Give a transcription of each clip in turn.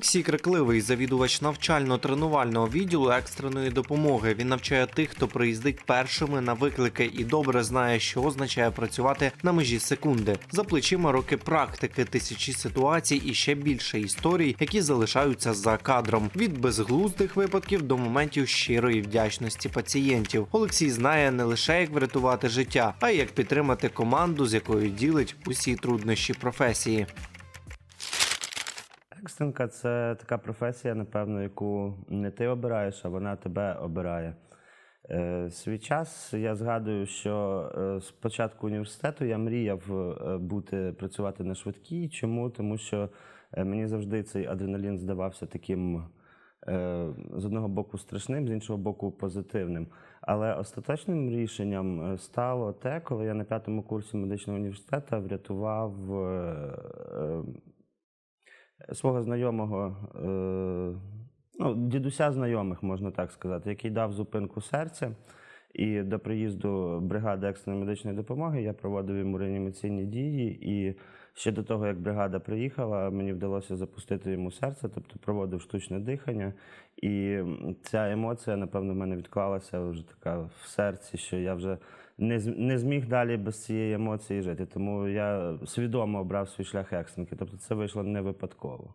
Олексій Крикливий, завідувач навчально-тренувального відділу екстреної допомоги. Він навчає тих, хто приїздить першими на виклики, і добре знає, що означає працювати на межі секунди. За плечима роки практики, тисячі ситуацій і ще більше історій, які залишаються за кадром від безглуздих випадків до моментів щирої вдячності пацієнтів. Олексій знає не лише як врятувати життя, а й як підтримати команду, з якою ділить усі труднощі професії. Екстренка це така професія, напевно, яку не ти обираєш, а вона тебе обирає. Е, свій час я згадую, що е, з початку університету я мріяв е, бути, працювати на швидкій. Чому? Тому що мені завжди цей адреналін здавався таким з одного боку страшним, з іншого боку позитивним. Але остаточним рішенням стало те, коли я на п'ятому курсі медичного університету врятував. Свого знайомого, е, ну, дідуся знайомих, можна так сказати, який дав зупинку серця. І до приїзду бригади екстреної медичної допомоги я проводив йому реанімаційні дії. І ще до того, як бригада приїхала, мені вдалося запустити йому серце, тобто проводив штучне дихання. І ця емоція, напевно, в мене відклалася вже така в серці, що я вже не, не зміг далі без цієї емоції жити. Тому я свідомо обрав свій шлях екстренки. Тобто це вийшло не випадково.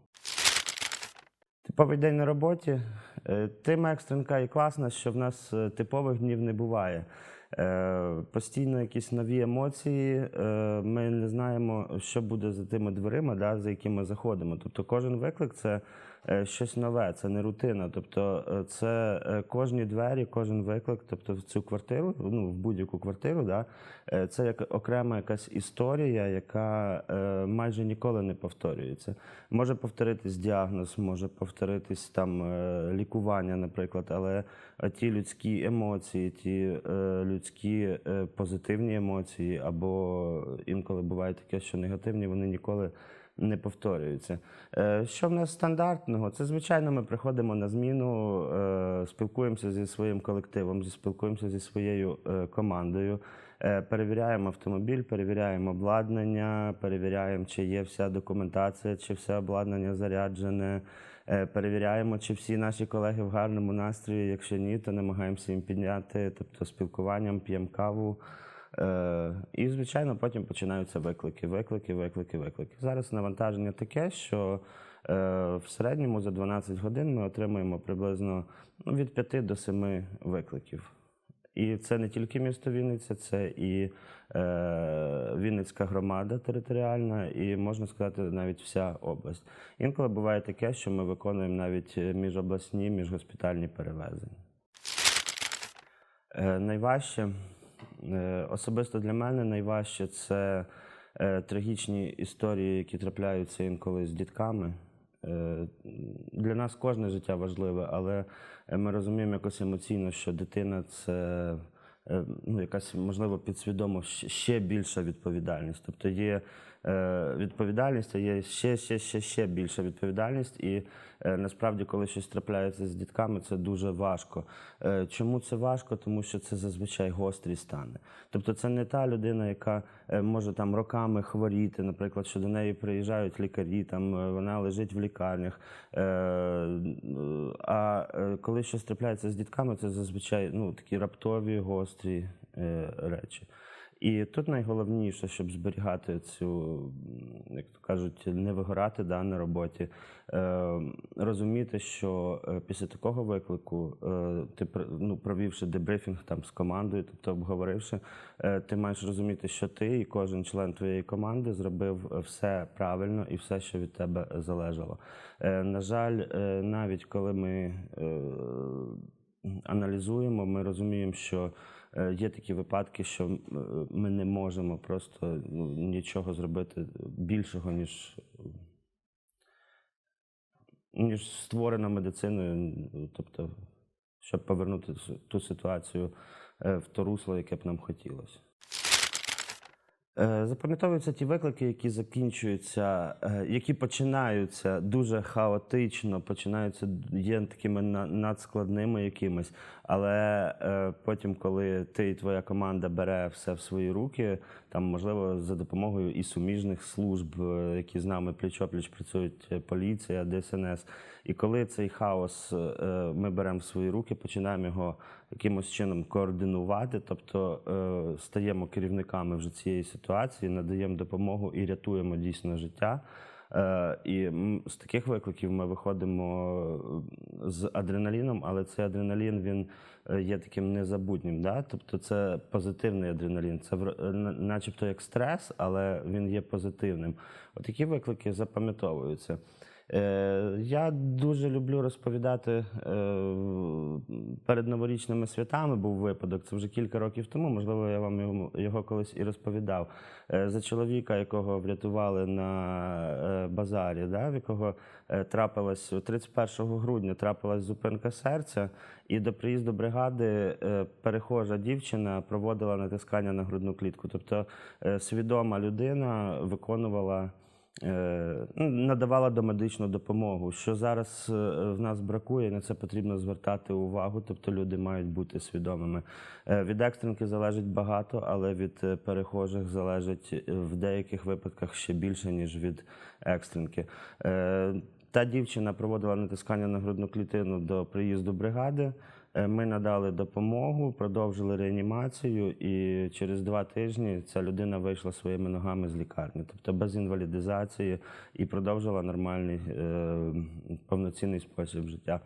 Типовий день на роботі. Е, Тим екстренка і класна, що в нас е, типових днів не буває. Е, Постійно якісь нові емоції. Ми не знаємо, що буде за тими дверима, да, за які ми заходимо. Тобто кожен виклик це щось нове, це не рутина. Тобто е, це е, кожні двері, кожен виклик, тобто в цю квартиру, ну, в будь-яку квартиру, да, е, це як окрема якась історія, яка е, майже ніколи не повторюється. Може повторитись діагноз, може повторитись там е, лікування, наприклад, але е, ті людські емоції, ті е, людські е, позитивні емоції, або інколи буває таке, що негативні, вони ніколи не повторюються. Е, Що в нас стандартного? Це звичайно, ми приходимо на зміну, е, спілкуємося зі своїм колективом, спілкуємося зі своєю е, командою. Перевіряємо автомобіль, перевіряємо обладнання, перевіряємо, чи є вся документація, чи все обладнання заряджене. Перевіряємо, чи всі наші колеги в гарному настрої. Якщо ні, то намагаємося їм підняти, тобто спілкуванням, п'ємо каву. Е, І, звичайно, потім починаються виклики, виклики, виклики, виклики. Зараз навантаження таке, що е, в середньому за 12 годин ми отримуємо приблизно ну, від 5 до 7 викликів. І це не тільки місто Вінниця, це і е, Вінницька громада територіальна, і можна сказати, навіть вся область. Інколи буває таке, що ми виконуємо навіть е, міжобласні, міжгоспітальні перевезення. Е, найважче, особисто для мене, найважче це е, трагічні історії, які трапляються інколи з дітками. Е, Для нас кожне життя важливе, але е, ми розуміємо якось емоційно, що дитина це е, ну, якась, можливо, підсвідомо ще більша відповідальність. Тобто є е, відповідальність, а є ще, ще, ще, ще більша відповідальність. І е, насправді, коли щось трапляється з дітками, це дуже важко. Е, Чому це важко? Тому що це зазвичай гострі стани. Тобто, це не та людина, яка е, може там роками хворіти, наприклад, що до неї приїжджають лікарі, там е, вона лежить в лікарнях. Е, А е, коли щось трапляється з дітками, це зазвичай ну, такі раптові, гострі е, речі. І тут найголовніше, щоб зберігати цю, як то кажуть, не вигорати да, на роботі, е, розуміти, що е, після такого виклику, е, ти ну, провівши дебрифінг там з командою, тобто обговоривши, е, ти маєш розуміти, що ти і кожен член твоєї команди зробив е, все правильно і все, що від тебе залежало. Е, на жаль, е, навіть коли ми е, аналізуємо, ми розуміємо, що є такі випадки, що е, ми не можемо просто ну, нічого зробити більшого, ніж, ніж створено медициною, тобто, щоб повернути ту ситуацію е, в то русло, яке б нам хотілося. Е, Запам'ятовуються ті виклики, які закінчуються, е, які починаються дуже хаотично, починаються є такими на- надскладними якимись. Але е, потім, коли ти і твоя команда бере все в свої руки, там можливо за допомогою і суміжних служб, які з нами пліч-опліч працюють, поліція, ДСНС. І коли цей хаос ми беремо в свої руки, починаємо його якимось чином координувати, тобто стаємо керівниками вже цієї ситуації, надаємо допомогу і рятуємо дійсно життя. Е, І з таких викликів ми виходимо е, з адреналіном, але цей адреналін він е, є таким незабутнім. Да? Тобто це позитивний адреналін. Це начебто як стрес, але він є позитивним. Отакі виклики запам'ятовуються. Е, Я дуже люблю розповідати е, перед новорічними святами. Був випадок. Це вже кілька років тому. Можливо, я вам його, колись і розповідав. Е, За чоловіка, якого врятували на базарі, да, в якого трапилась 31 грудня трапилась зупинка серця, і до приїзду бригади перехожа дівчина проводила натискання на грудну клітку. Тобто свідома людина виконувала. Е, ну, надавала домедичну допомогу. Що зараз е, в нас бракує, на це потрібно звертати увагу, тобто люди мають бути свідомими. Е, Від екстренки залежить багато, але від перехожих залежить в деяких випадках ще більше, ніж від екстренки. Та дівчина проводила натискання на грудну клітину до приїзду бригади. Е, Ми надали допомогу, продовжили реанімацію, і через два тижні ця людина вийшла своїми ногами з лікарні, тобто без інвалідизації, і продовжила нормальний е, повноцінний спосіб життя.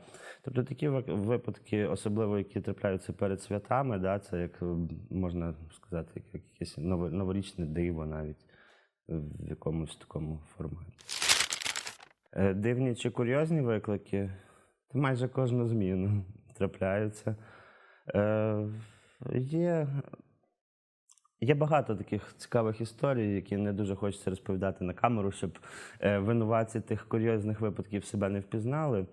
Тобто такі випадки, особливо які трапляються перед святами, да, це як е, можна сказати, як як якесь ново- новорічне диво навіть в якомусь такому форматі. Дивні чи курйозні виклики? Майже кожну зміну трапляються. Е, є, є багато таких цікавих історій, які не дуже хочеться розповідати на камеру, щоб е, винуватці тих курйозних випадків себе не впізнали.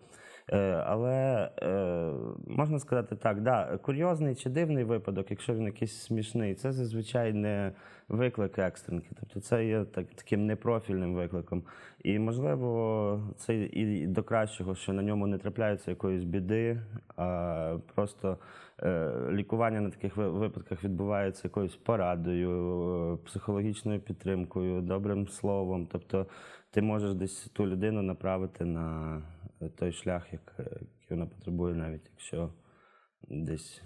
Е, але е, можна сказати так, да, курйозний чи дивний випадок, якщо він якийсь смішний, це зазвичай не виклик екстренки. Тобто це є так, таким непрофільним викликом. І можливо, це і до кращого, що на ньому не трапляється якоїсь біди, а просто е, лікування на таких випадках відбувається якоюсь порадою, психологічною підтримкою, добрим словом. Тобто ти можеш десь ту людину направити на той шлях, який вона потребує, навіть якщо десь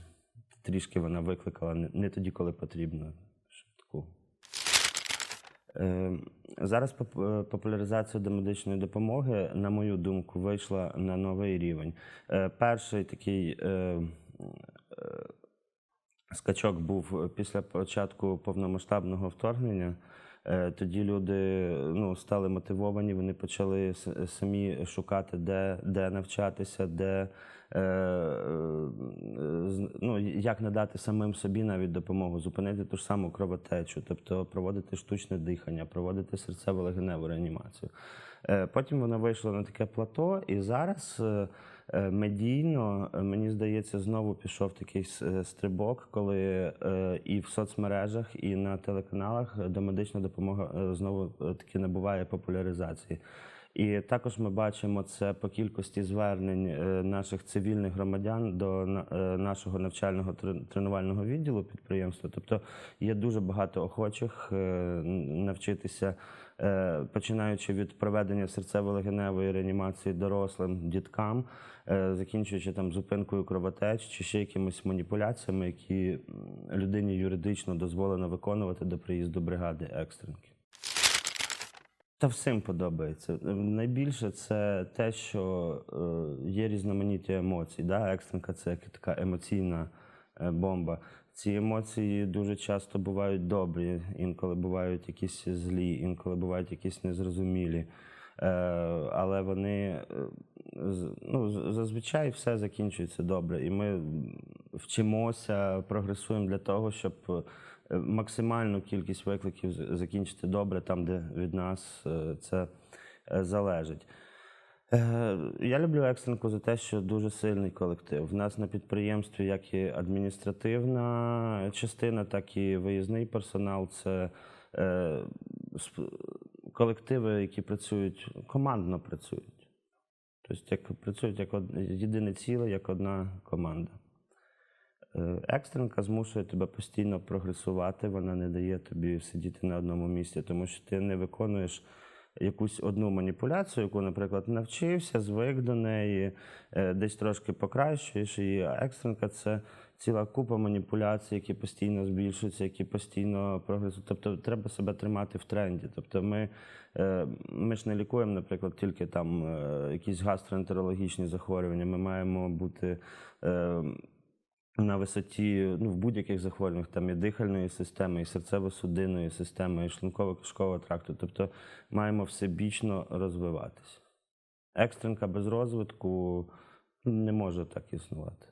трішки вона викликала не тоді, коли потрібно. Швидку. Е, Зараз е, популяризація домедичної допомоги, на мою думку, вийшла на новий рівень. Е, Перший такий е, скачок був після початку повномасштабного вторгнення. Е, Тоді люди ну, стали мотивовані, вони почали самі шукати, де, де навчатися, де е, е, ну, як надати самим собі навіть допомогу, зупинити ту ж саму кровотечу, тобто проводити штучне дихання, проводити серцево-легеневу реанімацію. Потім воно вийшло на таке плато, і зараз медійно, е, мені здається, знову пішов такий е, стрибок, коли е, і в соцмережах, і на телеканалах домедична допомога е, знову е, таки набуває популяризації. І також ми бачимо це по кількості звернень е, наших цивільних громадян до е, нашого навчального тренувального відділу підприємства. Тобто є дуже багато охочих е, навчитися, е, починаючи від проведення серцево-легеневої реанімації дорослим діткам, е, закінчуючи там зупинкою кровотеч чи ще якимись маніпуляціями, які людині юридично дозволено виконувати до приїзду бригади екстренки. Та всім подобається. Е, Найбільше це те, що е, є різноманіття емоцій. Да? Екстренка це як така емоційна е, бомба. Ці емоції дуже часто бувають добрі, інколи бувають якісь злі, інколи бувають якісь незрозумілі. Е, але вони е, ну, зазвичай все закінчується добре. І ми вчимося, прогресуємо для того, щоб е, максимальну кількість викликів закінчити добре там, де від нас е, це е, залежить. Е, Я люблю екстренку за те, що дуже сильний колектив. В нас на підприємстві як і адміністративна частина, так і виїзний персонал. Це е, колективи, які працюють командно працюють. Тобто як працюють як єдине ціле, як одна команда. Е, Екстренка змушує тебе постійно прогресувати, вона не дає тобі сидіти на одному місці, тому що ти не виконуєш якусь одну маніпуляцію, яку, наприклад, навчився, звик до неї, е, десь трошки покращуєш її. А екстренка це ціла купа маніпуляцій, які постійно збільшуються, які постійно прогресують. Тобто треба себе тримати в тренді. Тобто ми, е, ми ж не лікуємо, наприклад, тільки там е, якісь гастроентерологічні захворювання. Ми маємо бути. На висоті ну, в будь-яких захворюваннях, там і дихальної системи, і серцево-судинної системи, і шлунково-кишкового тракту. Тобто маємо всебічно розвиватися. Екстренка без розвитку не може так існувати.